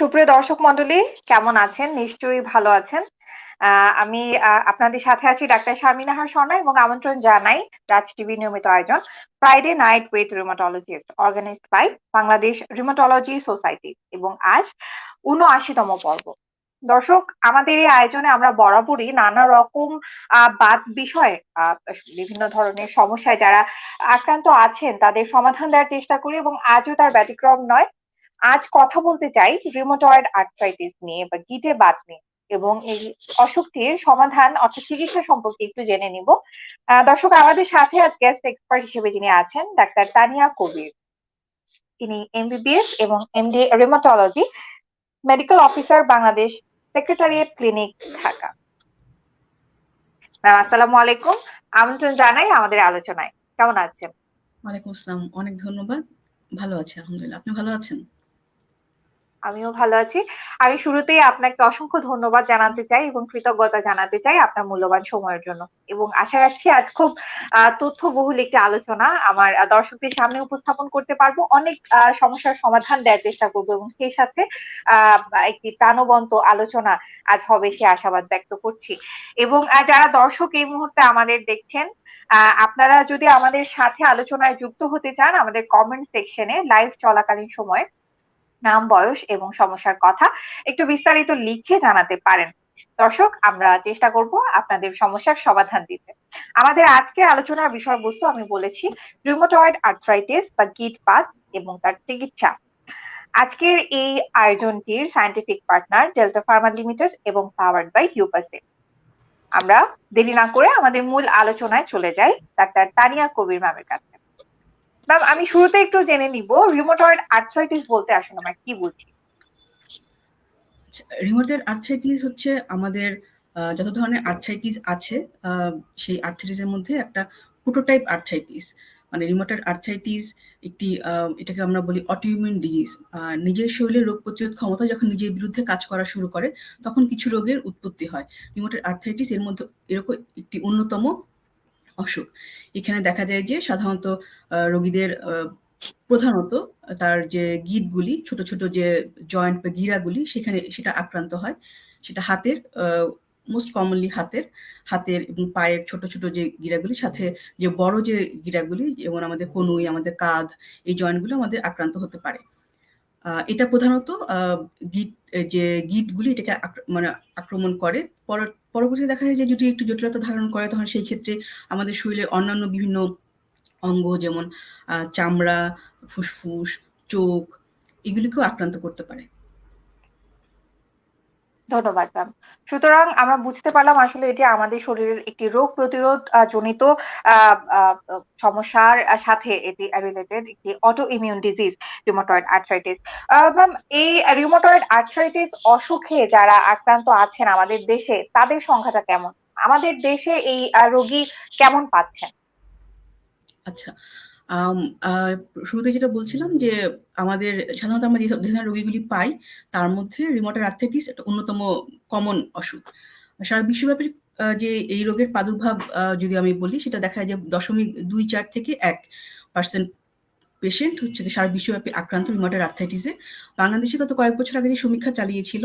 সুপ্রিয় দর্শক মন্ডলী কেমন আছেন? নিশ্চয়ই ভালো আছেন। আমি আপনাদের সাথে আছি ডাক্তার শারমিনাহার স্বর্ণা এবং আমন্ত্রণ জানাই রাজ টিভি নিয়মিত আয়োজন Friday night with rheumatologist organized by Bangladesh rheumatology society এবং আজ উনআশিতম পর্ব। দর্শক, আমাদের এই আয়োজনে আমরা বরাবরই নানা রকম বাদ বিষয়ে বিভিন্ন ধরনের সমস্যায় যারা আক্রান্ত আছেন তাদের সমাধান দেওয়ার চেষ্টা করি এবং আজও তার ব্যতিক্রম নয়। আজ কথা বলতে চাই রিমোটয়েড আর্থ্রাইটিস নিয়ে বা গিটে বাত নিয়ে এবং এই অসুখটির সমাধান অর্থাৎ চিকিৎসা সম্পর্কে একটু জেনে নিব। দর্শক, আমাদের সাথে আজ গেস্ট এক্সপার্ট হিসেবে যিনি আছেন, ডাক্তার তানিয়া কবির। তিনি এমবিবিএস এবং MD rheumatology medical officer Bangladesh secretariat clinic Dhaka. Ma'am, আসসালামু আলাইকুম। আমন্ত্রণ জানাই আমাদের আলোচনায়। কেমন আছেন? ওয়ালাইকুম আসসালাম। অনেক ধন্যবাদ। ভালো আছি, আলহামদুলিল্লাহ। আপনি ভালো আছেন? আমিও ভালো আছি। আমি শুরুতেই আপনাকে অসংখ্য ধন্যবাদ জানাতে চাই এবং কৃতজ্ঞতা জানাতে চাই আপনার মূল্যবান সময়ের জন্য। এবং আশা রাখছি আজ খুব আহ, তথ্যবহুল একটি আলোচনা আমার দর্শকদের সামনে উপস্থাপন করতে পারব। অনেক সমস্যার সমাধান দেওয়ার চেষ্টা করব এবং সেই সাথে একটি প্রাণবন্ত আলোচনা আজ হবে সে আশাবাদ ব্যক্ত করছি। এবং যারা দর্শক এই মুহূর্তে আমাদের দেখছেন আপনারা যদি আমাদের সাথে আলোচনায় যুক্ত হতে চান আমাদের কমেন্ট সেকশনে লাইভ চলাকালীন সময় নাম, বয়স এবং সমস্যার কথা একটু বিস্তারিত লিখে জানাতে পারেন। দর্শক, আমরা চেষ্টা করব আপনাদের সমস্যার সমাধান দিতে। আমাদের আজকের আলোচনার বিষয়বস্তু আমি বলেছি রিউমাটয়েড আর্থ্রাইটিস বা গিট পাথ এবং তার চিকিৎসা। আজকের এই আয়োজনটির scientific partner Delta Pharma Limited এবং পাওয়ার্ড বাই ইউপাসে আমরা দেরি না করে আমাদের মূল আলোচনায় চলে যাই, ডাক্তার তানিয়া কবির ম্যামের কাছে। ম্যাম আমি শুরুতে একটু জেনে নিব। রিউমাটয়েড আর্থ্রাইটিস বলতে আসলে আমরা কি বুঝি রিমোটের আর্থ্রাইটিস হচ্ছে আমাদের যত ধরনের আর্থ্রাইটিস আছে সেই আর্থ্রাইটিসের মধ্যে একটা প্রোটোটাইপ আর্থ্রাইটিস মানে রিমোটের আর্থ্রাইটিস একটি এটাকে আমরা বলি অটোইমিউন ডিজিজ নিজের শরীরের রোগ প্রতিরোধ ক্ষমতা যখন নিজের বিরুদ্ধে কাজ করা শুরু করে, তখন কিছু রোগের উৎপত্তি হয়। রিমোটের আর্থ্রাইটিস এর মধ্যে এরকম একটি অন্যতম অসুখ। এখানে দেখা যায় যে সাধারণত রোগীদের প্রধানত তার যে গিটগুলি, ছোট ছোট যে জয়েন্ট বা গিরাগুলি, সেখানে সেটা আক্রান্ত হয়। সেটা হাতের মোস্ট কমনলি হাতের হাতের এবং পায়ের ছোট ছোট যে গিরাগুলি, সাথে যে বড় যে গিরাগুলি, যেমন আমাদের কনুই, আমাদের কাঁধ, এই জয়েন্টগুলো আমাদের আক্রান্ত হতে পারে। এটা প্রধানত গিট যে গিটগুলি এটাকে মানে আক্রমণ করে। পর- পরবর্তীতে দেখা যায় যে যদি একটু জটিলতা ধারণ করে, তখন সেই ক্ষেত্রে আমাদের শরীরের অন্যান্য বিভিন্ন অঙ্গ যেমন চামড়া, ফুসফুস, চোখ, এগুলিকেও আক্রান্ত করতে পারে। ধন্যবাদ ম্যাম সুতরাং আমরা বুঝতে পারলাম আসলে এটি আমাদের শরীরের একটি রোগ প্রতিরোধ জনিত সমস্যার সাথে এটি রিলেটেড একটি auto immune disease rheumatoid arthritis ma'am এই রিউমাটয়েড আর্থ্রাইটিস অসুখে যারা আক্রান্ত আছেন আমাদের দেশে, তাদের সংখ্যাটা কেমন? আমাদের দেশে এই রোগী কেমন পাচ্ছেন? আচ্ছা শুরুতে যেটা বলছিলাম যে আমাদের সাধারণত আমরা যেসব ধরনের রোগীগুলি পাই, তার মধ্যে রিমোটার আর্থ্রাইটিস একটা অন্যতম কমন অসুখ। সারা বিশ্বব্যাপী যে এই রোগের প্রাদুর্ভাব যদি আমি বলি, সেটা দেখা যায় যে দশমিক দুই চার থেকে এক পার্সেন্ট পেশেন্ট হচ্ছে সারা বিশ্বব্যাপী আক্রান্ত রিমোটার আর্থ্রাইটিসে বাংলাদেশে গত কয়েক বছর আগে যে সমীক্ষা চালিয়েছিল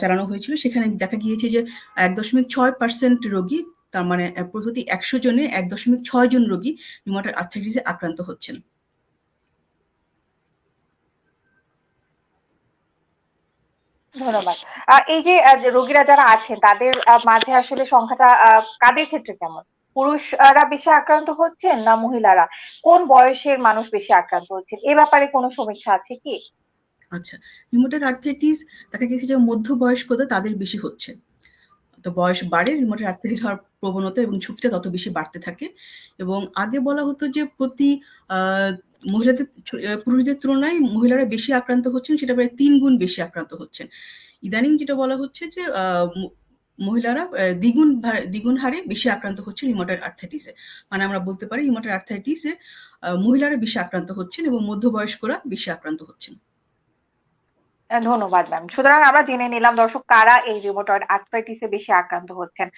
চালানো হয়েছিল, সেখানে দেখা গিয়েছে যে এক দশমিক ছয় পার্সেন্ট রোগী তার মানে প্রতি একশো জনে এক দশমিক ছয় জন রোগী রিমোটার আর্থ্রাইটিসে আক্রান্ত হচ্ছেন। ধন্যবাদ। এই যে রোগীরা যারা আছেন তাদের মাঝে আসলে সংখ্যাটা কাদের ক্ষেত্রে কেমন? পুরুষরা বেশি আক্রান্ত হচ্ছেন না মহিলারা? কোন বয়সের মানুষ বেশি আক্রান্ত হচ্ছেন? এ ব্যাপারে কোনো সমীক্ষা আছে কি? আচ্ছা রিমোটার আর্থ্রাইটিস দেখা গেছে যে মধ্যবয়স্কদের তাদের বেশি হচ্ছে। তো বয়স বাড়ে, রিমোটার আর্থ্রাইটিস হওয়ার প্রবণতা এবং ঝুঁকিটা তত বেশি বাড়তে থাকে। এবং আগে বলা হতো যে প্রতি মহিলাদের পুরুষদের তুলনায় মহিলারা বেশি আক্রান্ত হচ্ছেন, সেটা প্রায় তিন গুণ বেশি আক্রান্ত হচ্ছেন। ইদানিং যেটা বলা হচ্ছে যে মহিলারা দ্বিগুণ দ্বিগুণ হারে বেশি আক্রান্ত হচ্ছে রিমোটার আর্থ্রাইটিসে। মানে আমরা বলতে পারি রিমোটার আর্থ্রাইটিসে মহিলারা বেশি আক্রান্ত হচ্ছেন এবং মধ্যবয়স্করা বেশি আক্রান্ত হচ্ছেন। ধন্যবাদ ম্যাম। সুতরাং আমরা জেনে নিলাম দর্শক কারা এই রিউমাটয়েড আর্থ্রাইটিস বেশি আক্রান্ত হচ্ছেন।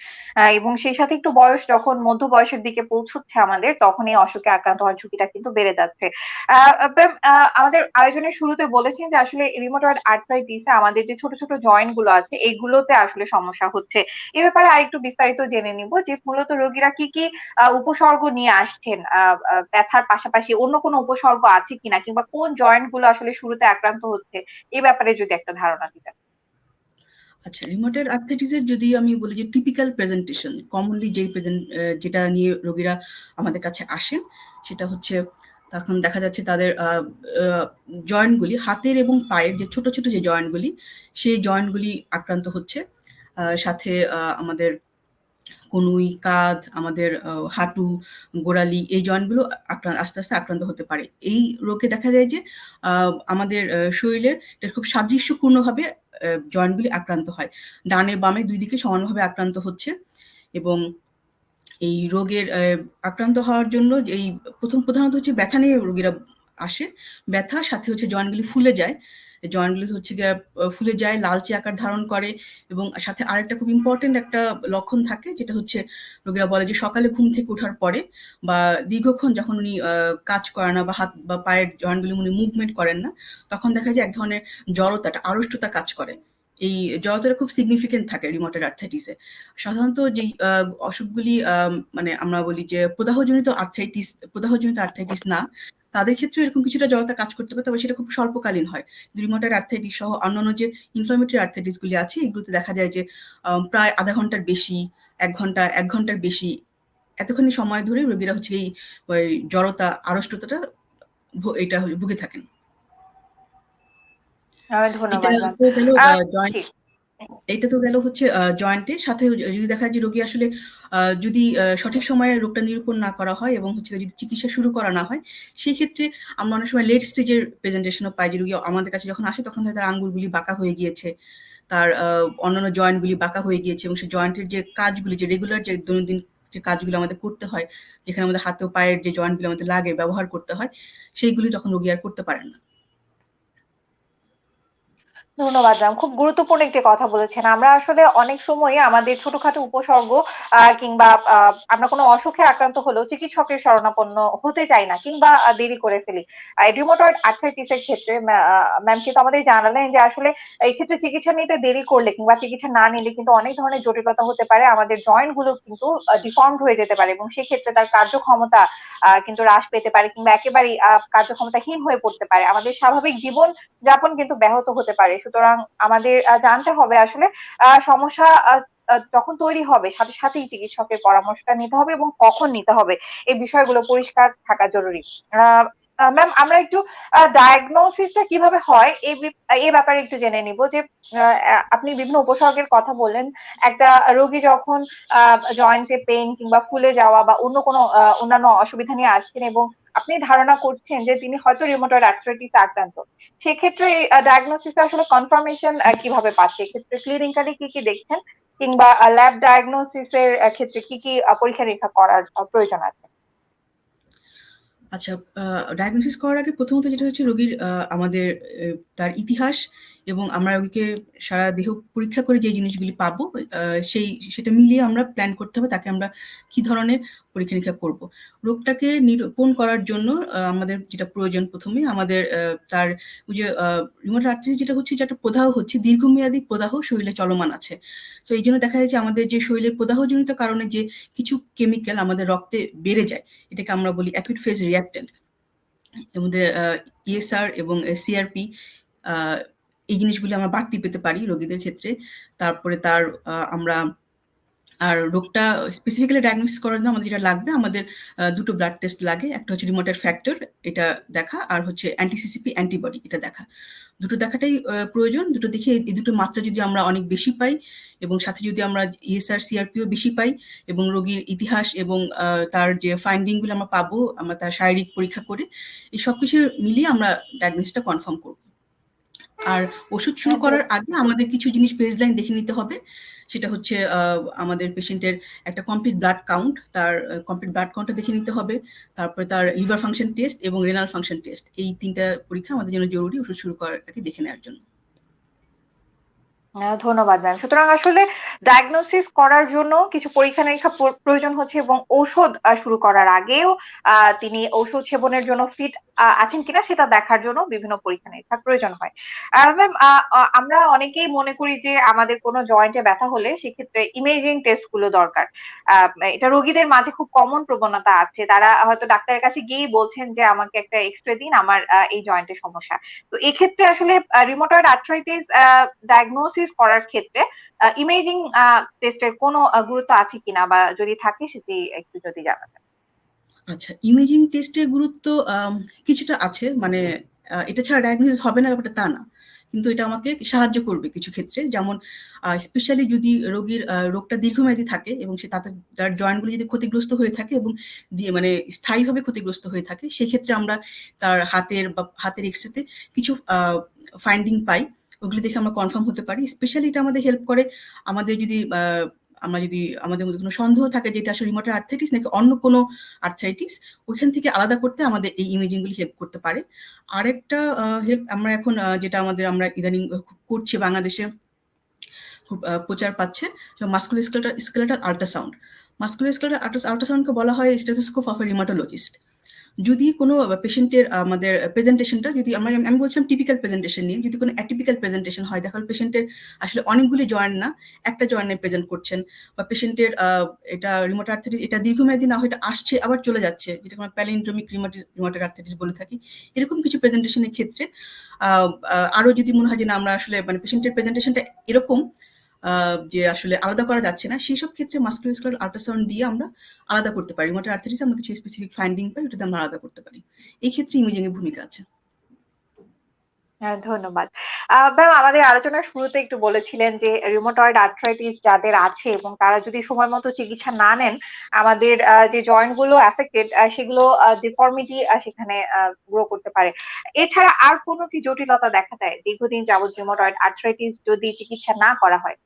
এবং সেই সাথে একটু বয়স যখন মধ্য বয়সের দিকে পৌঁছচ্ছে আমাদের তখন এই অসুখে আক্রান্ত হওয়ার ঝুঁকিটা কিন্তু বেড়ে যাচ্ছে। আমাদের আয়োজনের শুরুতে বলেছেন যে আসলে রিউমাটয়েড আর্থ্রাইটিস আমাদের যে ছোট, ছোট জয়েন্টগুলো আছে এগুলোতে আসলে সমস্যা হচ্ছে। এ ব্যাপারে আরেকটু বিস্তারিত জেনে নিব যে মূলত রোগীরা কি, কি উপসর্গ নিয়ে আসছেন? ব্যথার পাশাপাশি অন্য কোনো উপসর্গ আছে কিনা? কিংবা কোন জয়েন্টগুলো আসলে শুরুতে আক্রান্ত হচ্ছে? এ ব্যাপারে যদি একটা ধারণা দিতেন। আচ্ছা, রিমোটের আর্থ্রাইটিস যদি আমি বলি যে টিপিক্যাল প্রেজেন্টেশন কমনলি যেই প্রেজেন্ট যেটা নিয়ে রোগীরা আমাদের কাছে আসেন সেটা হচ্ছে তখন দেখা যাচ্ছে তাদের জয়েন্টগুলি হাতের এবং পায়ের যে ছোট, ছোট যে জয়েন্টগুলি সেই জয়েন্টগুলি আক্রান্ত হচ্ছে। সাথে আমাদের কনুই, কাঁধ, আমাদের হাঁটু, গোড়ালি এই জয়েন্টগুলো আকরা আস্তে, আস্তে আক্রান্ত হতে পারে। এই রোগে দেখা যায় যে আমাদের শরীরের এটা খুব সাদৃশ্যপূর্ণভাবে অ্যা জয়েন্ট গুলি আক্রান্ত হয়। ডানে বামে দুই দিকে সমানভাবে আক্রান্ত হচ্ছে এবং এই রোগের আক্রান্ত হওয়ার জন্য এই প্রথম প্রধানত হচ্ছে ব্যথা নিয়ে রোগীরা আসে। ব্যথা সাথে হচ্ছে জয়েন্টগুলি ফুলে যায়। জয়েন্টগুলি হচ্ছে গিয়ে ফুলে যায়, লালচে আকার ধারণ করে এবং সাথে আরেকটা খুব ইম্পর্টেন্ট একটা লক্ষণ থাকে যেটা হচ্ছে রোগীরা বলে যে সকালে ঘুম থেকে ওঠার পরে বা দীর্ঘক্ষণ যখন উনি কাজ করে না বা হাত বা পায়ের জয়েন্টগুলি উনি মুভমেন্ট করেন না, তখন দেখা যায় এক ধরনের জড়তাটা আড়ষ্টতা কাজ করে। এই জড়তাটা খুব সিগনিফিক্যান্ট থাকে রিউমাটয়েড আর্থ্রাইটিস এ। সাধারণত আ অসুখগুলি মানে আমরা বলি যে প্রদাহজনিত আর্থ্রাইটিস প্রদাহজনিত আর্থাইটিস না, তাদের ক্ষেত্রেও এরকম কিছুটা জড়তা কাজ করতে পারে তবে সেটা খুব স্বল্পকালীন হয়। রিউমাটয়েড আর্থাইটিস সহ অন্যান্য যে ইনফ্লামেটরি আর্থ্রাইটিস গুলি আছে এগুলোতে দেখা যায় যে প্রায় আধা ঘণ্টার বেশি, এক ঘণ্টা, এক ঘণ্টার বেশি এতখানি সময় ধরে রোগীরা হচ্ছে এই জড়তা, আড়ষ্টতাটা এটা ভুগে থাকেন। এটা তো গেল জয়েন্ট হচ্ছে আ জয়েন্টের সাথে যদি দেখা যায় যে রোগী আসলে যদি সঠিক সময়ে রোগটা নিরূপণ না করা হয় এবং হচ্ছে যদি চিকিৎসা শুরু করা না হয়, সেই ক্ষেত্রে আমরা অনেক সময় লেট স্টেজের প্রেজেন্টেশন পাই যে রোগী আমাদের কাছে যখন আসে তখন তার আঙ্গুলগুলি বাঁকা হয়ে গিয়েছে। তার অন্যান্য জয়েন্ট গুলি বাঁকা হয়ে গিয়েছে এবং সেই জয়েন্টের যে কাজগুলি যে রেগুলার যে দৈনন্দিন যে কাজগুলো আমাদের করতে হয়, যেখানে আমাদের হাত ও পায়ের যে জয়েন্টগুলো আমাদের লাগে, ব্যবহার করতে হয়, সেইগুলি তখন রোগী আর করতে পারেন না। ধন্যবাদ ম্যাম। খুব গুরুত্বপূর্ণ একটি কথা বলেছেন। আমরা আসলে অনেক সময়ই আমাদের ছোটখাটো উপসর্গ কিংবা আমরা কোনো অসুখে আক্রান্ত হলেও চিকিৎসকের শরণাপন্ন হতে চাই না, কিংবা দেরি করে ফেলি। আ রিউমাটয়েড এর ক্ষেত্রে ম্যাম কিন্তু আমাদের জানালেন যে আসলে এই ক্ষেত্রে চিকিৎসা নিতে দেরি করলে কিংবা চিকিৎসা না নিলে কিন্তু অনেক ধরনের জটিলতা হতে পারে। আমাদের জয়েন্টগুলো কিন্তু ডিফর্মড হয়ে যেতে পারে এবং সেক্ষেত্রে তার কার্যক্ষমতা কিন্তু হ্রাস পেতে পারে কিংবা একেবারেই কার্যক্ষমতাহীন হয়ে পড়তে পারে। আমাদের স্বাভাবিক জীবন যাপন কিন্তু ব্যাহত হতে পারে। সুতরাং আমাদের জানতে হবে আসলে সমস্যা যখন তৈরি হবে সাথে, সাথেই চিকিৎসকের পরামর্শটা নিতে হবে এবং কখন নিতে হবে এই বিষয়গুলো পরিষ্কার থাকা জরুরি। ম্যাম আমরা একটু আ ডায়াগনোসিস টা কীভাবে হয় এই ব্যাপারে একটু জেনে নিব যে আপনি বিভিন্ন উপসর্গের কথা বললেন। একটা রোগী যখন জয়েন্ট এ কিংবা ফুলে যাওয়া বা অন্য কোনো অন্যান্য অসুবিধা নিয়ে আসছেন এবং আপনি ধারণা করছেন যে তিনি হয়তো রিউমাটয়েড আর্থ্রাইটিস আক্রান্ত। সেক্ষেত্রে ডায়াগনোসিস আসলে কনফার্মেশন কীভাবে পাচ্ছে? এক্ষেত্রে ক্লিনিক্যালি কি, কি দেখছেন? কিংবা ল্যাব ডায়াগনোসিস এর ক্ষেত্রে কি, কি পরীক্ষা-নিরীক্ষা করার প্রয়োজন আছে? আচ্ছা ডায়াগনোসিস করার আগে প্রথমত যেটা হচ্ছে রোগীর আমাদের তার ইতিহাস এবং আমরা রোগীকে সারা দেহ পরীক্ষা করে যে জিনিসগুলি পাবো সেই সেটা মিলিয়ে আমরা প্ল্যান করতে হবে তাকে আমরা কি ধরনের পরীক্ষা-নিরীক্ষা করব। রোগটাকে নিরূপণ করার জন্য আমাদের যেটা প্রয়োজন প্রথমে আমাদের তার যে আ রিউমাটয়েড আর্থ্রাইটিস যেটা হচ্ছে যে একটা প্রদাহ হচ্ছে, দীর্ঘমেয়াদী প্রদাহ শরীরে চলমান আছে। তো এই জন্য দেখা যায় যে আমাদের যে শরীরের প্রদাহজনিত কারণে যে কিছু কেমিক্যাল আমাদের রক্তে বেড়ে যায়, এটাকে আমরা বলি অ্যাকুইট ফেজ রিঅ্যাক্ট্যান্ট। এর মধ্যে ইএসআর এবং এ সিআরপি এই জিনিসগুলি আমরা বাড়তি পেতে পারি রোগীদের ক্ষেত্রে। তারপরে তার আমরা আর রোগটা স্পেসিফিক্যালি ডায়াগনোসিস করার জন্য আমাদের যেটা লাগবে আমাদের ২ ব্লাড টেস্ট লাগে। একটা হচ্ছে রিউমাটয়েড ফ্যাক্টর এটা দেখা আর হচ্ছে অ্যান্টি-সিসিপি অ্যান্টিবডি এটা দেখা। দুটো দেখাটাই প্রয়োজন। দুটো দেখে এই দুটো মাত্রা যদি আমরা অনেক বেশি পাই এবং সাথে যদি আমরা ইএসআর, সিআরপি ও বেশি পাই এবং রোগীর ইতিহাস এবং তার যে ফাইন্ডিংগুলো আমরা পাবো, আমরা তার শারীরিক পরীক্ষা করে এই সবকিছু মিলিয়ে আমরা ডায়াগনোসিস টা কনফার্ম করব। আর ওষুধ শুরু করার আগে আমাদের কিছু জিনিস বেসলাইন দেখে নিতে হবে। সেটা হচ্ছে আমাদের পেশেন্টের একটা কমপ্লিট ব্লাড কাউন্ট, তার কমপ্লিট ব্লাড কাউন্টটা দেখে নিতে হবে। তারপরে তার লিভার ফাংশন টেস্ট এবং রেনাল ফাংশন টেস্ট। এই তিনটা পরীক্ষা আমাদের জন্য জরুরি ওষুধ শুরু করার দেখে নেওয়ার জন্য। আহ, ধন্যবাদ ম্যাম সুতরাং আসলে ডায়াগনোসিস করার জন্য কিছু পরীক্ষা নিরীক্ষা প্রয়োজন হচ্ছে এবং ঔষধ শুরু করার আগেও তিনি ঔষধ সেবনের জন্য ফিট আছেন কিনা সেটা দেখার জন্য বিভিন্ন পরীক্ষা নিরীক্ষার প্রয়োজন হয়। ম্যাম আমরা অনেকেই মনে করি যে আমাদের কোনো জয়েন্টে ব্যথা হলে সেক্ষেত্রে ইমেজিং টেস্টগুলো দরকার। এটা রোগীদের মাঝে খুব কমন প্রবণতা আছে। তারা হয়তো ডাক্তারের কাছে গিয়েই বলছেন যে আমাকে একটা এক্স রে দিন আমার এই জয়েন্টের সমস্যা। তো এক্ষেত্রে আসলে রিমোটয়েড আর্থ্রাইটিস ডায়াগনোসিস করার ক্ষেত্রে ইমেজিং টেস্টের কোনো গুরুত্ব আছে কিনা বা যদি থাকে সেটি একটু যদি জানাতেন। আচ্ছা ইমেজিং টেস্টের গুরুত্ব কিছুটা আছে। মানে এটা ছাড়া ডায়াগনোসিস হবে না, ব্যাপারটা তা না। কিন্তু এটা আমাকে সাহায্য করবে কিছু ক্ষেত্রে। যেমন স্পেশালি যদি রোগীর রোগটা দীর্ঘমেয়াদী থাকে এবং সে তাতে তার জয়েন্টগুলি যদি ক্ষতিগ্রস্ত হয়ে থাকে এবং দিয়ে মানে স্থায়ীভাবে ক্ষতিগ্রস্ত হয়ে থাকে, সেক্ষেত্রে আমরা তার হাতের বা হাতের এক্সরেতে কিছু ফাইন্ডিং পাই। ওগুলি দেখে আমরা কনফার্ম হতে পারি। স্পেশালি এটা আমাদের হেল্প করে, আমাদের যদি আমরা যদি আমাদের মধ্যে কোনো সন্দেহ থাকে যে এটা আসলে রিমোটার আর্থ্রাইটিস নাকি অন্য কোনো আর্থাইটিস ওইখান থেকে আলাদা করতে আমাদের এই ইমেজিংগুলি হেল্প করতে পারে। আরেকটা হেল্প আমরা এখন যেটা আমাদের আমরা ইদানিং করছি বাংলাদেশে প্রচার পাচ্ছে মাস্কুলো স্কেলেটার স্কেলেটার আল্ট্রাসাউন্ড মাস্কুলো স্কেলেটার আল্ট্রাসাউন্ডকে বলা হয় স্টেথোস্কোপ অফ এ রিমাটোলজিস্ট যদি কোনো পেশেন্টের আমাদের প্রেজেন্টেশনটা যদি আমরা আমি বলছিলাম টিপিক্যাল প্রেজেন্টেশন নিয়ে যদি কোনো অ্যাটিপিক্যাল প্রেজেন্টেশন হয় দেখা পেশেন্টের আসলে অনেকগুলি জয়েন্ট না একটা জয়েন্টে প্রেজেন্ট করছেন বা পেশেন্টের এটা রিমোট আর্থাইটিস এটা দীর্ঘমেয়াদী না হয় এটা আসছে আবার চলে যাচ্ছে যেটা আমরা প্যালিন্ড্রোমিক রিমোটের আর্থাইটিস বলে থাকি এরকম কিছু প্রেজেন্টেশনের ক্ষেত্রে আহ, আহ, আরও যদি মনে হয় যে না আমরা আসলে মানে পেশেন্টের প্রেজেন্টেশনটা এরকম যে আসলে আলাদা করা যাচ্ছে না সেই সব ক্ষেত্রে মাস্কুলোস্কুলার আল্ট্রাসাউন্ড দিয়ে আমরা আলাদা করতে পারি। রিমোটের আর্থাইটিস আমরা কিছু স্পেসিফিক ফাইন্ডিং পাই ওটাতে আমরা আলাদা করতে পারি। এই ক্ষেত্রে ইমেজিং এর ভূমিকা আছে। হ্যাঁ, ধন্যবাদ। ম্যাম আমাদের আলোচনার শুরুতে একটু বলেছিলেন যে রিউমাটয়েড আর্থ্রাইটিস যাদের আছে এবং তারা যদি সময় মতো চিকিৎসা না নেন আমাদের যে জয়েন্টগুলো অ্যাফেক্টেড সেগুলো ডিফর্মিটি সেখানে গ্রো করতে পারে। এছাড়া আর কোনো কি জটিলতা দেখা দেয়? দীর্ঘদিন যাবত রিউমাটয়েড আর্থ্রাইটিস যদি চিকিৎসা না করা হয়।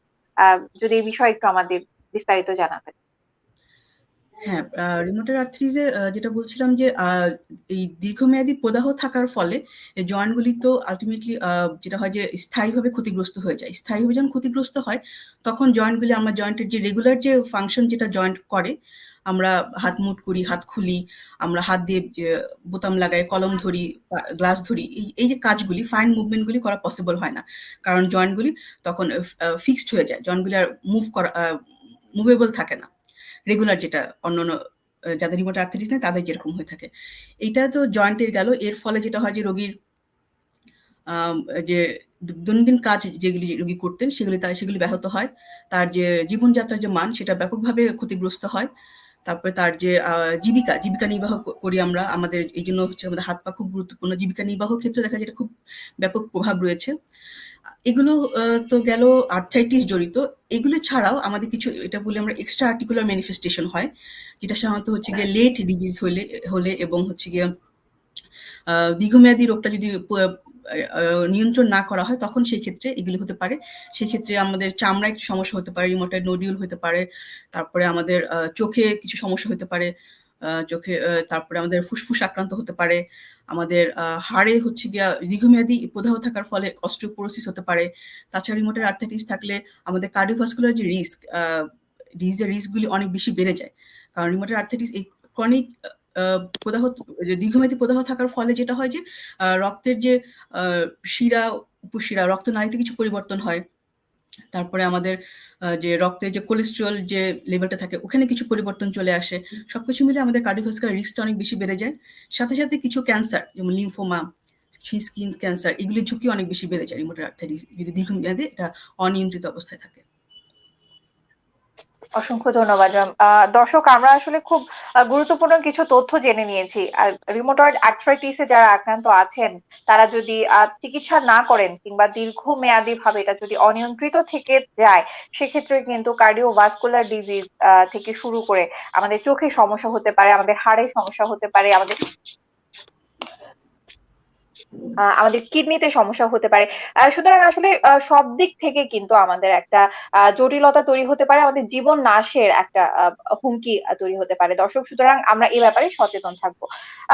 যদি এই বিষয়ে একটু আমাদের বিস্তারিত জানাতেন। হ্যাঁ রিমোটের আর্থ্রিজে যেটা বলছিলাম যে এই দীর্ঘমেয়াদী প্রদাহ থাকার ফলে জয়েন্টগুলি তো আলটিমেটলি যেটা হয় যে স্থায়ীভাবে ক্ষতিগ্রস্ত হয়ে যায়। স্থায়ীভাবে যখন ক্ষতিগ্রস্ত হয়, তখন জয়েন্টগুলি, আমার জয়েন্টের যে রেগুলার যে ফাংশন যেটা জয়েন্ট করে আমরা হাত মুট করি হাত খুলি আমরা হাত দিয়ে বোতাম লাগাই কলম ধরি গ্লাস ধরি এই এই যে কাজগুলি ফাইন মুভমেন্টগুলি করা পসিবল হয় না। কারণ জয়েন্টগুলি তখন ফিক্সড হয়ে যায় জয়েন্টগুলি আর মুভ করা মুভেবল থাকে না। রেগুলার যেটা অন্য আহ, যাদের রিমোট আর্থাইটিস নেই তাদের যেরকম হয়ে থাকে। এটা তো জয়েন্টের গেল এর ফলে যেটা হয় যে রোগীর যে দৈনন্দিন কাজ যেগুলি রোগী করতেন সেগুলি তার সেগুলি ব্যাহত হয়। তার যে জীবনযাত্রার যে মান সেটা ব্যাপকভাবে ক্ষতিগ্রস্ত হয়। তারপরে তার যে জীবিকা জীবিকা নির্বাহ করি আমরা। আমাদের এই জন্য হচ্ছে আমাদের হাত পা খুব গুরুত্বপূর্ণ। জীবিকা নির্বাহ ক্ষেত্রে দেখা যায় খুব ব্যাপক প্রভাব রয়েছে। এগুলো তো গেল আর্থাইটিস জড়িত। এগুলো ছাড়াও আমাদের কিছু, এটা বলে আমরা এক্সট্রা আর্টিকুলার ম্যানিফেস্টেশন হয়, যেটা সাধারণত হচ্ছে গিয়ে লেট ডিজিজ হলে হলে এবং হচ্ছে গিয়ে দীর্ঘমেয়াদী রোগটা যদি নিয়ন্ত্রণ না করা হয়, তখন সেই ক্ষেত্রে এগুলি হতে পারে। সেই ক্ষেত্রে আমাদের চামড়ায় কিছু সমস্যা হতে পারে রিমোটাইড নোডিউল হতে পারে, তারপরে আমাদের চোখে কিছু সমস্যা হতে পারে চোখে তারপরে আমাদের ফুসফুস আক্রান্ত হতে পারে, আমাদের হাড়ে হচ্ছে গিয়া দীর্ঘমেয়াদী প্রদাহ থাকার ফলে অস্টিওপোরোসিস হতে পারে। তাছাড়া রিমোটের আর্থাইটিস থাকলে আমাদের কার্ডিওভাস্কুলার যে রিস্ক ডিজিজের রিস্কগুলি অনেক বেশি বেড়ে যায়। কারণ রিমোটের আর্থাইটিস এই ক্রনিক প্রদাহ দীর্ঘমেয়াদী প্রদাহ থাকার ফলে যেটা হয় যে রক্তের যে শিরা, উপশিরা রক্ত রক্তনালীতে কিছু পরিবর্তন হয়। তারপরে আমাদের যে রক্তের যে কোলেস্ট্রল যে লেভেলটা থাকে, ওখানে কিছু পরিবর্তন চলে আসে। সবকিছু মিলে আমাদের কার্ডিওভাস্কুলার রিস্কটা অনেক বেশি বেড়ে যায়। সাথে সাথে কিছু ক্যান্সার যেমন লিম্ফোমা স্কিন ক্যান্সার এগুলির ঝুঁকি অনেক বেশি বেড়ে যায় রিমোটের আর্থাইটিস যদি দীর্ঘমেয়াদে এটা অনিয়ন্ত্রিত অবস্থায় থাকে। অসংখ্য ধন্যবাদ দর্শক, আমরা আসলে খুব গুরুত্বপূর্ণ কিছু তথ্য জেনে নিয়েছি। আর রিমোটয়েড আর্থ্রাইটিসে যারা আক্রান্ত আছেন, তারা যদি চিকিৎসা না করেন কিংবা দীর্ঘমেয়াদী ভাবে এটা যদি অনিয়ন্ত্রিত থেকে যায়, সেক্ষেত্রে কিন্তু কার্ডিও কার্ডিওভাস্কুলার ডিজিজ থেকে শুরু করে আমাদের চোখে সমস্যা হতে পারে, আমাদের হাড়ে সমস্যা হতে পারে, আমাদের আমাদের কিডনিতে সমস্যা হতে পারে। সুতরাং আসলে সব দিক থেকে কিন্তু আমাদের একটা জটিলতা তৈরি হতে পারে, আমাদের জীবন নাশের একটা হুমকি তৈরি হতে পারে। দর্শক, সুতরাং আমরা এই ব্যাপারে সচেতন থাকব।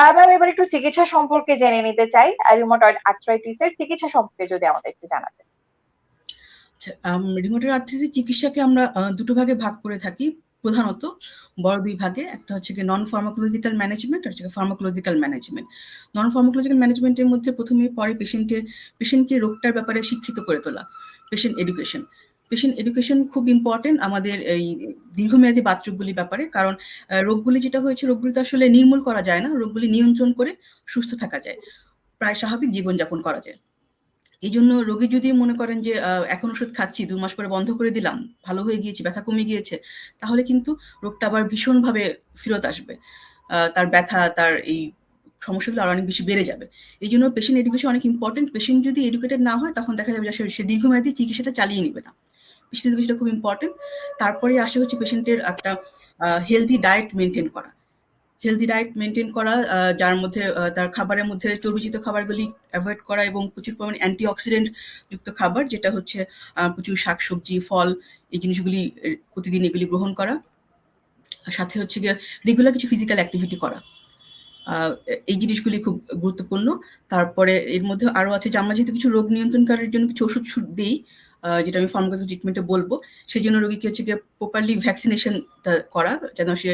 আমরা এবার একটু চিকিৎসা সম্পর্কে জেনে নিতে চাই। রিউমাটয়েড আর্থ্রাইটিসের চিকিৎসা সম্পর্কে যদি আমাদের একটু আম রিউমাটয়েড আর্থ্রাইটিস চিকিৎসাকে আমরা দুটো ভাগে ভাগ করে থাকি। প্রধানত বড় দুই ভাগে। একটা হচ্ছে গিয়ে নন ফার্মাকোলজিক্যাল ম্যানেজমেন্ট আর হচ্ছে ফার্মাকোলজিক্যাল ম্যানেজমেন্ট। নন ফার্মাকোলজিক্যাল ম্যানেজমেন্টের মধ্যে প্রথমে পরে পেশেন্টের পেশেন্টকে রোগটার ব্যাপারে শিক্ষিত করে তোলা। Patient education. পেশেন্ট এডুকেশন খুব ইম্পোর্টেন্ট আমাদের এই দীর্ঘমেয়াদী বাতরোগগুলির ব্যাপারে। কারণ রোগগুলি যেটা হয়েছে, রোগগুলি তো আসলে নির্মূল করা যায় না। রোগগুলি নিয়ন্ত্রণ করে সুস্থ থাকা যায়। প্রায় স্বাভাবিক জীবনযাপন করা যায়। এজন্য রোগী যদি মনে করেন যে এখন ওষুধ খাচ্ছি দু মাস পরে বন্ধ করে দিলাম, ভালো হয়ে গিয়েছি, ব্যথা কমে গিয়েছে। তাহলে কিন্তু রোগটা আবার ভীষণভাবে ফেরত আসবে। তার ব্যথা, তার এই সমস্যাগুলো আরও অনেক বেশি বেড়ে যাবে। এই জন্য পেশেন্ট এডুকেশন অনেক ইম্পর্টেন্ট পেশেন্ট যদি এডুকেটেড না হয় তখন দেখা যাবে যে সে দীর্ঘমেয়াদী চিকিৎসাটা চালিয়ে নিবে না। পেশেন্ট এডুকেশনটা খুব ইম্পর্টেন্ট তারপরে আসে হচ্ছে পেশেন্টের একটা আ হেলথি ডায়েট মেনটেন করা। হেলথি ডায়েট মেইনটেইন করা যার মধ্যে তার খাবারের মধ্যে চর্বিযুক্ত খাবারগুলি অ্যাভয়েড করা এবং প্রচুর পরিমাণে অ্যান্টিঅক্সিডেন্ট যুক্ত খাবার যেটা হচ্ছে প্রচুর শাকসবজি, ফল এই জিনিসগুলি প্রতিদিন এগুলি গ্রহণ করা। সাথে হচ্ছে গিয়ে রেগুলার কিছু ফিজিক্যাল অ্যাক্টিভিটি করা। এই জিনিসগুলি খুব গুরুত্বপূর্ণ। তারপরে এর মধ্যে আরও আছে যে আমরা যেহেতু কিছু রোগ নিয়ন্ত্রণকারীর জন্য কিছু ওষুধ দেই, যেটা আমি ফার্মাকোলজি ট্রিটমেন্টে বলব সেই জন্য রোগীকে হচ্ছে গিয়ে প্রপারলি ভ্যাকসিনেশন টা করা যেন সে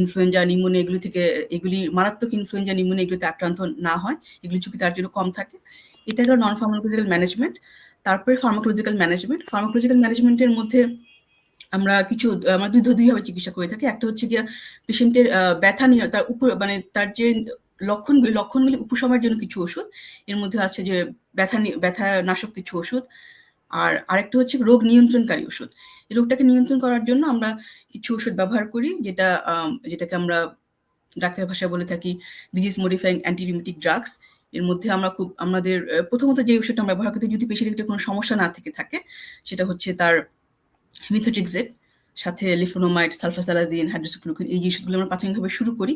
ইনফ্লুয়েঞ্জা, নিউমোনিয়া এগুলি থেকে এগুলি মারাত্মক ইনফ্লুয়েঞ্জা, নিউমোনিয়া এগুলিতে আক্রান্ত না হয়। এগুলি ঝুঁকি তার জন্য কম থাকে। এটা হলো নন ফার্মাকোলজিক্যাল ম্যানেজমেন্ট। তারপরে ফার্মাকোলজিক্যাল ম্যানেজমেন্ট। ফার্মাকোলজিক্যাল ম্যানেজমেন্টের মধ্যে আমরা কিছু আমরা ২ ধ ২ ভাবে চিকিৎসা করে থাকি। একটা হচ্ছে গিয়ে পেশেন্টের ব্যথা নিয়ে তার উপ মানে তার যে লক্ষণগুলি, লক্ষণগুলি উপশমের জন্য কিছু ওষুধ। এর মধ্যে আছে যে ব্যথা ব্যথা নাশক কিছু ওষুধ। আর আরেকটা হচ্ছে রোগ নিয়ন্ত্রণকারী ওষুধ। এই রোগটাকে নিয়ন্ত্রণ করার জন্য আমরা কিছু ওষুধ ব্যবহার করি, যেটা যেটাকে আমরা ডাক্তার ভাষায় বলে থাকি ডিজিজ মডিফাইং অ্যান্টিরিউমেটিক ড্রাগস। এর মধ্যে আমরা খুব, আমাদের প্রথমত যে ওষুধটা আমরা ব্যবহার করি যদি পেশেন্টের কোনো সমস্যা না থেকে থাকে, সেটা হচ্ছে তার methotrexate সাথে লিফোনোমাইড, সালফাসালাজিন, হাইড্রোক্সিক্লোরোকুইন এই ওষুধগুলো আমরা প্রাথমিকভাবে শুরু করি।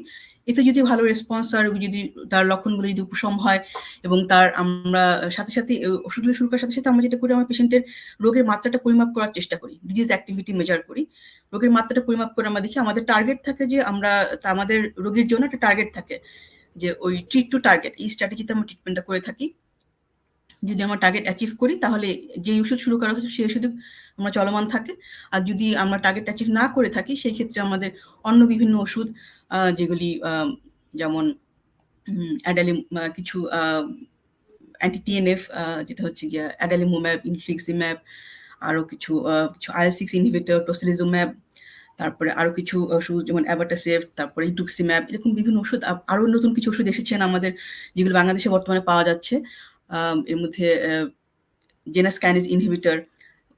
এতে যদি ভালো রেসপন্স হয়, রোগী যদি তার লক্ষণগুলো যদি উপশম হয় এবং তার আমরা সাথে, সাথে ওষুধগুলো শুরু করার সাথে, সাথে আমরা যেটা করি আমরা পেশেন্টের রোগের মাত্রাটা পরিমাপ করার চেষ্টা করি। ডিজিজ অ্যাক্টিভিটি মেজার করি। রোগের মাত্রাটা পরিমাপ করে আমরা দেখি আমাদের টার্গেট থাকে যে আমরা আমাদের রোগীর জন্য একটা টার্গেট থাকে। যে ওই ট্রিট টু টার্গেট এই স্ট্র্যাটেজিতে আমরা ট্রিটমেন্টটা করে থাকি। যদি আমরা টার্গেট অ্যাচিভ করি তাহলে যে ওষুধ শুরু করা হয়েছে সেই ওষুধ আমরা চলমান থাকে। আর যদি আমরা টার্গেট অ্যাচিভ না করে থাকি সেই ক্ষেত্রে আমাদের অন্য বিভিন্ন ওষুধ যেগুলি যেমন অ্যাডালিম কিছু অ্যান্টি টিএনএফ যেটা হচ্ছে গিয়ে অ্যাডালিমোম্যাব, ইনফ্লিক্সিম্যাব আরও কিছু কিছু IL-6 ইনহিবিটর, টসিলিজুম্যাব তারপরে আরও কিছু ওষুধ যেমন অ্যাবাটাসেপ্ট, তারপরে ইটুক্সিম্যাব এরকম বিভিন্ন ওষুধ আ আরও নতুন কিছু ওষুধ এসেছেন আমাদের যেগুলো বাংলাদেশে বর্তমানে পাওয়া যাচ্ছে। এর মধ্যে জেনাস কাইনেজ ইনহিবিটর,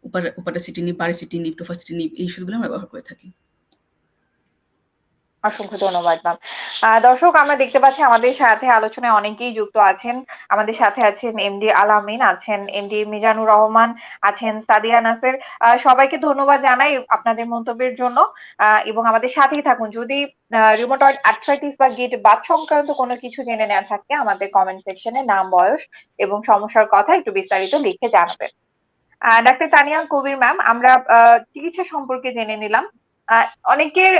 উপার উপাটাসিটিনিব, বারিসিটিনিব, টোফাসিটিনিব এই ওষুধগুলো আমরা ব্যবহার করে থাকি। অসংখ্য ধন্যবাদ ম্যাম। দর্শক আমরা দেখতে পাচ্ছি আমাদের সাথে আলোচনায় অনেকেই যুক্ত আছেন। আমাদের সাথে আছেন এমডি আল-আমিন, আছেন এমডি মিজানুর রহমান, আছেন সাদিয়া নাসের। সবাইকে ধন্যবাদ জানাই আপনাদের মন্তব্যের জন্য। এবং আমাদের সাথেই থাকুন। যদি আ রিউমাটয়েড আর্থ্রাইটিস বা গিট বাত সংক্রান্ত কোনো কিছু জেনে নেওয়ার থাকে আমাদের কমেন্ট সেকশনে নাম, বয়স এবং সমস্যার কথা একটু বিস্তারিত লিখে জানাবেন। ডাক্তার তানিয়া কবির ম্যাম আমরা চিকিৎসা সম্পর্কে জেনে নিলাম। অনেকের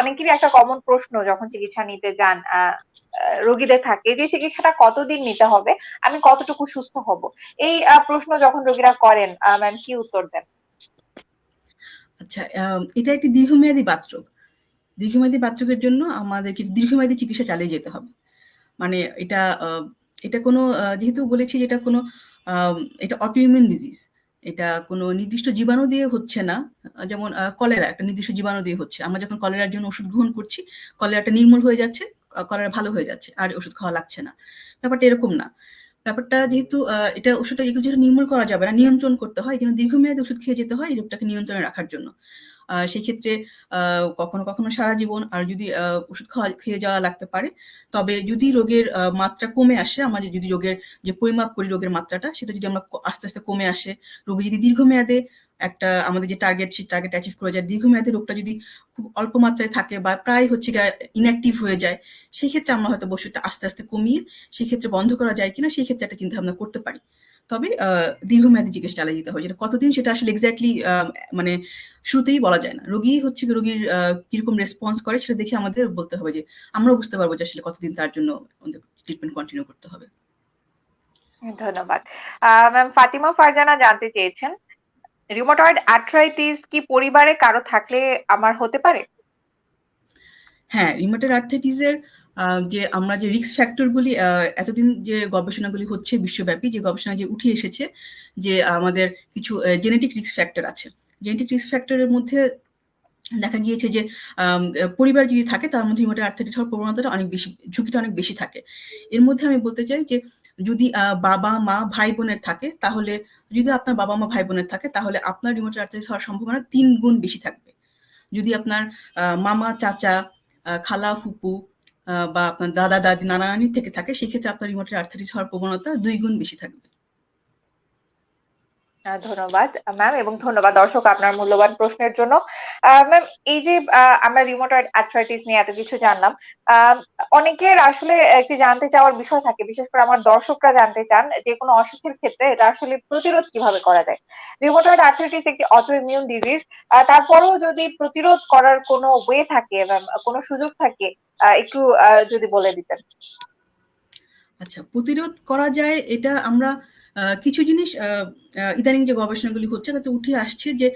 অনেকেরই একটা কমন প্রশ্ন যখন চিকিৎসা নিতে যান রোগীদের থাকে যে চিকিৎসাটা কতদিন নিতে হবে? আমি কতটুকু সুস্থ হব? এই প্রশ্ন যখন রোগীরা করেন ম্যাম কি উত্তর দেন? আচ্ছা এটা একটি দীর্ঘমেয়াদী বাতরোগ। দীর্ঘমেয়াদী বাতরোগের জন্য আমাদেরকে দীর্ঘমেয়াদী চিকিৎসা চালিয়ে যেতে হবে। মানে এটা এটা কোনো যেহেতু বলেছি এটা কোনো এটা অটোইমিউন ডিজিজ। এটা কোনো নির্দিষ্ট জীবাণু দিয়ে হচ্ছে না। যেমন কলেরা একটা নির্দিষ্ট জীবাণু দিয়ে হচ্ছে। আমরা যখন কলেরার জন্য ওষুধ গ্রহণ করছি, কলেরাটা নির্মূল হয়ে যাচ্ছে, কলেরা ভালো হয়ে যাচ্ছে। আর ওষুধ খাওয়া লাগছে না। ব্যাপারটা এরকম না। ব্যাপারটা যেহেতু এটা ওষুধটা এগুলো যেটা নির্মূল করা যাবে না, নিয়ন্ত্রণ করতে হয়। এই জন্য দীর্ঘমেয়াদী ওষুধ খেয়ে যেতে হয় এই রোগটাকে নিয়ন্ত্রণে রাখার জন্য। সেক্ষেত্রে কখনো, কখনো সারা জীবন আর যদি ওষুধ খাওয়া খেয়ে যাওয়া লাগতে পারে। তবে যদি রোগের মাত্রা কমে আসে, আমরা যদি রোগের যে পরিমাপ করি রোগের মাত্রাটা সেটা যদি আমরা আস্তে, আস্তে কমে আসে, রোগী যদি দীর্ঘমেয়াদে একটা আমাদের যে টার্গেট সেই টার্গেট অ্যাচিভ করা যায়। দীর্ঘমেয়াদী রোগটা যদি খুব অল্প মাত্রায় থাকে বা প্রায় হচ্ছে ইনঅ্যাক্টিভ হয়ে যায়, সেক্ষেত্রে আমরা হয়তো বসুটা আস্তে, আস্তে কমিয়ে সেক্ষেত্রে বন্ধ করা যায় কিনা সেক্ষেত্রে একটা চিন্তা ভাবনা করতে পারি। তবে দীর্ঘমেয়াদী চিকিৎসা চালিয়ে যেতে হবে। যেটা কতদিন সেটা আসলে এক্সাক্টলি মানে শুরুতেই বলা যায় না। রোগী হচ্ছে রোগীর কীরকম রেসপন্স করে সেটা দেখে আমাদের বলতে হবে যে আমরাও বুঝতে পারব যে আসলে কতদিন তার জন্য ট্রিটমেন্ট কন্টিনিউ করতে হবে। ধন্যবাদ। ম্যাম ফাতিমা ফারজানা জানতে চেয়েছেন রিউমাটয়েড আর্থ্রাইটিস কি পরিবারে কারও থাকলে আমার হতে পারে হ্যাঁ রিউমাটয়েড আর্থ্রাইটিসের যে আমরা যে রিস্ক ফ্যাক্টরগুলি এতদিন যে গবেষণাগুলি হচ্ছে বিশ্বব্যাপী, যে গবেষণা যে উঠে এসেছে যে আমাদের কিছু জেনেটিক রিস্ক ফ্যাক্টর আছে। জেনেটিক রিস্ক ফ্যাক্টরের মধ্যে দেখা গিয়েছে যে পরিবার যদি থাকে, তার মধ্যে রিউমাটয়েড আর্থ্রাইটিস হওয়ার প্রবণতাটা অনেক বেশি, ঝুঁকিটা অনেক বেশি থাকে। এর মধ্যে আমি বলতে চাই যে, যদি বাবা, মা, ভাই বোনের থাকে, তাহলে, যদি আপনার বাবা মা, ভাই বোনের থাকে, তাহলে আপনার রিউমাটয়েড আর্থ্রাইটিস হওয়ার সম্ভাবনা তিন গুণ বেশি থাকবে। যদি আপনার মামা, চাচা খালা, ফুপু বা আপনার দাদা, দাদি নানা নানির থেকে থাকে, সেক্ষেত্রে আপনার রিমোটের আর্থারিস হওয়ার প্রবণতা দুই গুণ বেশি থাকবে। ধন্যবাদ ম্যাম এবং ধন্যবাদ দর্শক আপনার মূল্যবান প্রশ্নের জন্য। ম্যাম এই যে আমরা রিউমাটয়েড আর্থ্রাইটিস নিয়ে এত কিছু জানলাম অনেকের আসলে একটি জানতে চাওয়ার বিষয় থাকে, বিশেষ করে আমার দর্শকরা জানতে চান যে কোনো অসুখের ক্ষেত্রে এটা আসলে প্রতিরোধ কীভাবে করা যায়। রিউমাটয়েড আর্থ্রাইটিস একটি অটো ইমিউন ডিজিজ তারপরেও যদি প্রতিরোধ করার কোনো ওয়ে থাকে ম্যাম কোনো সুযোগ থাকে একটু যদি বলে দিতেন। আচ্ছা প্রতিরোধ করা যায়, এটা আমরা কিছু জিনিস ইদানিং যে গবেষণাগুলি হচ্ছে তাতে উঠে আসছে যে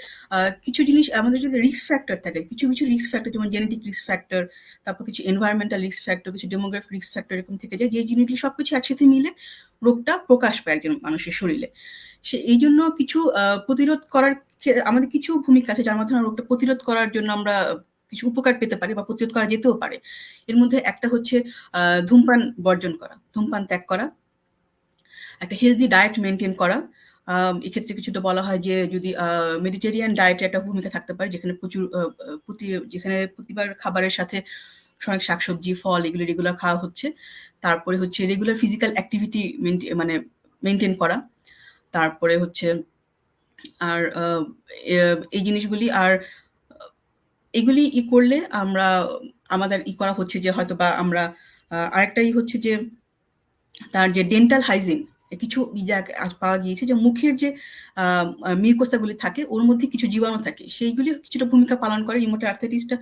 কিছু জিনিস আমাদের যদি রিস্ক ফ্যাক্টর থাকে, কিছু কিছু রিস্ক ফ্যাক্টর যেমন জেনেটিক রিস্ক ফ্যাক্টর তারপর কিছু এনভায়রনমেন্টাল রিস্ক ফ্যাক্টর কিছু ডেমোগ্রাফিক রিস্ক ফ্যাক্টর এরকম থেকে যায়, যে জিনিসগুলি সব কিছু একসাথে মিলে রোগটা প্রকাশ পায় একজন মানুষের শরীরে। সে, এই জন্য কিছু প্রতিরোধ করার আমাদের কিছু ভূমিকা আছে যার মাধ্যমে রোগটা প্রতিরোধ করার জন্য আমরা কিছু উপকার পেতে পারি বা প্রতিরোধ করা যেতেও পারে। এর মধ্যে একটা হচ্ছে ধূমপান বর্জন করা, ধূমপান ত্যাগ করা একটা হেলদি ডায়েট মেনটেন করা। এক্ষেত্রে কিছুটা বলা হয় যে, যদি মেডিটেরিয়ান ডায়েটে একটা ভূমিকা থাকতে পারে, যেখানে প্রচুর প্রতি, যেখানে প্রতিবার খাবারের সাথে অনেক শাকসবজি, ফল এগুলো রেগুলার খাওয়া হচ্ছে। তারপরে হচ্ছে রেগুলার ফিজিক্যাল অ্যাক্টিভিটি মানে মেনটেন করা। তারপরে হচ্ছে আর এই জিনিসগুলি আর, এগুলি ই করলে আমরা, আমাদের ই করা হচ্ছে যে হয়তো বা আমরা আরেকটাই হচ্ছে যে, তার যে ডেন্টাল হাইজিন কিছু পাওয়া গিয়েছে যে মুখের যে মিউকোস্তাগুলি থাকে, ওর মধ্যে কিছু জীবাণু থাকে, সেইগুলি কিছুটা ভূমিকা পালন করে। রিমোট আর্থাইটিসটা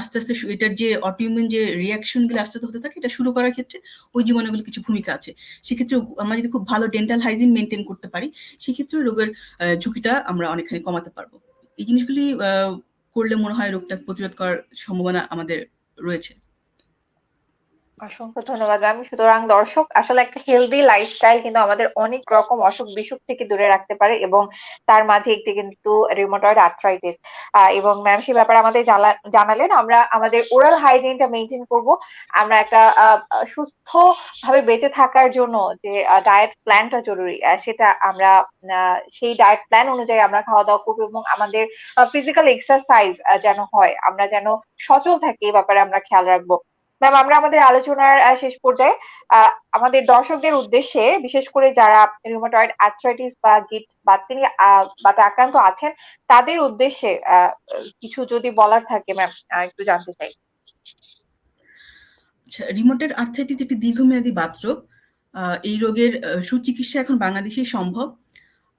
আস্তে আস্তে এটার যে অটোইমিউন যে রিয়াকশনগুলো আস্তে আস্তে হতে থাকে, এটা শুরু করার ক্ষেত্রে ওই জীবাণুগুলি কিছু ভূমিকা আছে। সেক্ষেত্রে আমরা যদি খুব ভালো ডেন্টাল হাইজিন মেনটেন করতে পারি সেক্ষেত্রে রোগের ঝুঁকিটা আমরা অনেকখানি কমাতে পারব। এই জিনিসগুলি করলে মনে হয় রোগটা প্রতিরোধ করার সম্ভাবনা আমাদের রয়েছে। অসংখ্য ধন্যবাদ। ম্যাম সুতরাং দর্শক আসলে একটা হেলদি লাইফস্টাইল কিন্তু আমাদের অনেক রকম অসুখ বিসুখ থেকে দূরে রাখতে পারে এবং তার মাঝে একটি কিন্তু রিউমাটয়েড আর্থ্রাইটিস এবং ম্যাম সে ব্যাপারে আমাদের জানা- জানালেন আমরা আমাদের ওরাল হাইজিনটা মেনটেন করব। আমরা একটা সুস্থ ভাবে বেঁচে থাকার জন্য যে ডায়েট প্ল্যানটা জরুরি সেটা আমরা সেই ডায়েট প্ল্যান অনুযায়ী আমরা খাওয়া দাওয়া করব এবং আমাদের ফিজিক্যাল এক্সারসাইজ যেন হয়। আমরা যেন সচল থাকি এই ব্যাপারে আমরা খেয়াল রাখব। ম্যাম আমরা আমাদের আলোচনার শেষ পর্যায়ে আমাদের দর্শকদের উদ্দেশ্যে, বিশেষ করে যারা রিউমাটয়েড আর্থ্রাইটিস বা গিট বা তিনি বাতে আক্রান্ত আছেন, তাদের উদ্দেশ্যে কিছু যদি বলার থাকে ম্যাম একটু জানতে চাই। আচ্ছা রিমোটেড আর্থাইটিস একটি দীর্ঘমেয়াদী বাতরোগ এই রোগের সুচিকিৎসা এখন বাংলাদেশেই সম্ভব।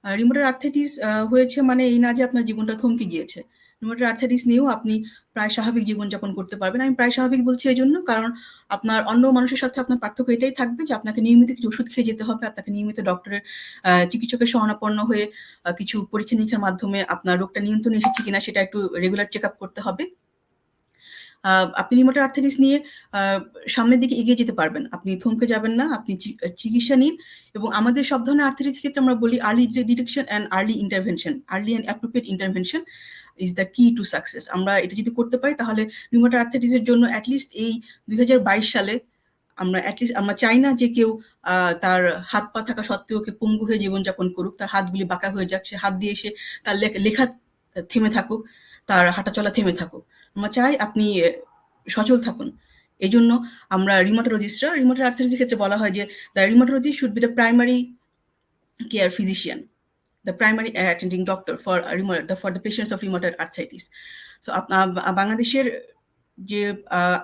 রিমোটেড আর্থাইটিস হয়েছে মানে এই না যে আপনার জীবনটা থমকে গিয়েছে। রিমোটেড আর্থাইটিস নিয়েও আপনি প্রায় স্বাভাবিক জীবনযাপন করতে পারবেন। আমি প্রায় স্বাভাবিক বলছি এই জন্য, কারণ আপনার অন্য মানুষের সাথে আপনার পার্থক্য এটাই থাকবে যে আপনাকে নিয়মিত কিছু ওষুধ খেয়ে যেতে হবে, আপনাকে নিয়মিত ডক্টরের চিকিৎসকের শরণাপন্ন হয়ে কিছু পরীক্ষা নিরীক্ষার মাধ্যমে আপনার রোগটা নিয়ন্ত্রণে এসেছে কিনা সেটা একটু রেগুলার চেক আপ করতে হবে। আপনি রিমোটেড আর্থাইটিস নিয়ে সামনের দিকে এগিয়ে যেতে পারবেন। আপনি থমকে যাবেন না, আপনি চিকিৎসা নিন এবং আমাদের সব ধরনের আর্থাইটিস ক্ষেত্রে আমরা বলি early detection and early intervention early and appropriate intervention is the key to success আমরা এটা যদি করতে পারি, তাহলে রিমোটেড আর্থাইটিসের জন্য অ্যাটলিস্ট এই দুই হাজার বাইশ সালে আমরা অ্যাটলিস্ট আমরা চাই না যে কেউ তার হাত পা থাকা সত্ত্বেও কে পঙ্গু হয়ে জীবনযাপন করুক, তার হাতগুলি বাঁকা হয়ে যাক, সে হাত দিয়ে সে তার লেখ- থেমে থাকুক, তার হাঁটা চলা থেমে থাকুক। আমরা চাই আপনি সচল থাকুন। এই জন্য আমরা রিমোটোলজিস্টরা রিমোটের আর্থাইটিসের ক্ষেত্রে বলা হয় যে the rheumatologist should be the primary care physician the primary attending doctor for remote, for the patients of rheumatoid arthritis. So বাংলাদেশের যে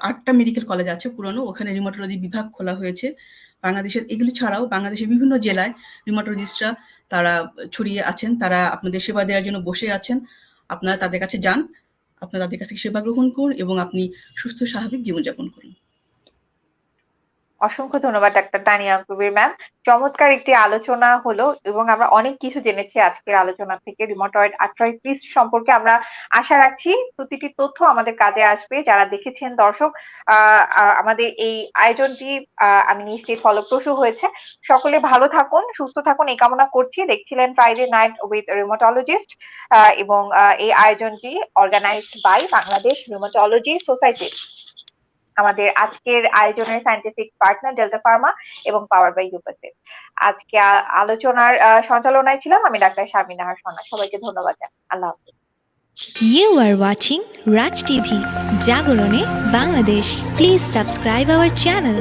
আটটা মেডিকেল কলেজ আছে পুরনো ওখানে রিমোটোলজি বিভাগ খোলা হয়েছে। বাংলাদেশের এগুলি ছাড়াও বাংলাদেশের বিভিন্ন জেলায় রিমোটোলজিস্টরা তারা ছড়িয়ে আছেন তারা আপনাদের সেবা দেওয়ার জন্য বসে আছেন। আপনারা তাদের কাছে যান আপনারা তাদের কাছ সেবা গ্রহণ করুন এবং আপনি সুস্থ স্বাভাবিক জীবনযাপন করুন। অসংখ্য ধন্যবাদ, ডাক্তার তানিয়া কবির ম্যাম চমৎকার একটি আলোচনা হলো এবং আমরা অনেক কিছু জেনেছি আজকের আলোচনা থেকে। রিমোটয়েড আর্থ্রাইটিস সম্পর্কে আমরা আশা রাখছি প্রতিটি তথ্য আমাদের কাজে আসবে। যারা দেখেছেন দর্শক আমাদের এই আয়োজনটি আমি নিশ্চিত ফলপ্রসূ হয়েছে। সকলে ভালো থাকুন, সুস্থ থাকুন, এই কামনা করছি। দেখছিলেন ফ্রাইডে নাইট উইথ রিমোটোলজিস্ট এবং এই আয়োজনটি organized by Bangladesh rheumatology society আমাদের আজকের আয়োজনের সায়েন্টিফিক পার্টনার ডেল্টা ফার্মা এবং পাওয়ার বাই ইউপাসেট আজকে আলোচনার সঞ্চালনায় ছিলাম আমি ডাক্তার শামিনাহার সোনা সবাইকে ধন্যবাদ আল্লাহ হাফেজ You are watching Raj TV, Jagorone, Bangladesh. Please subscribe our channel.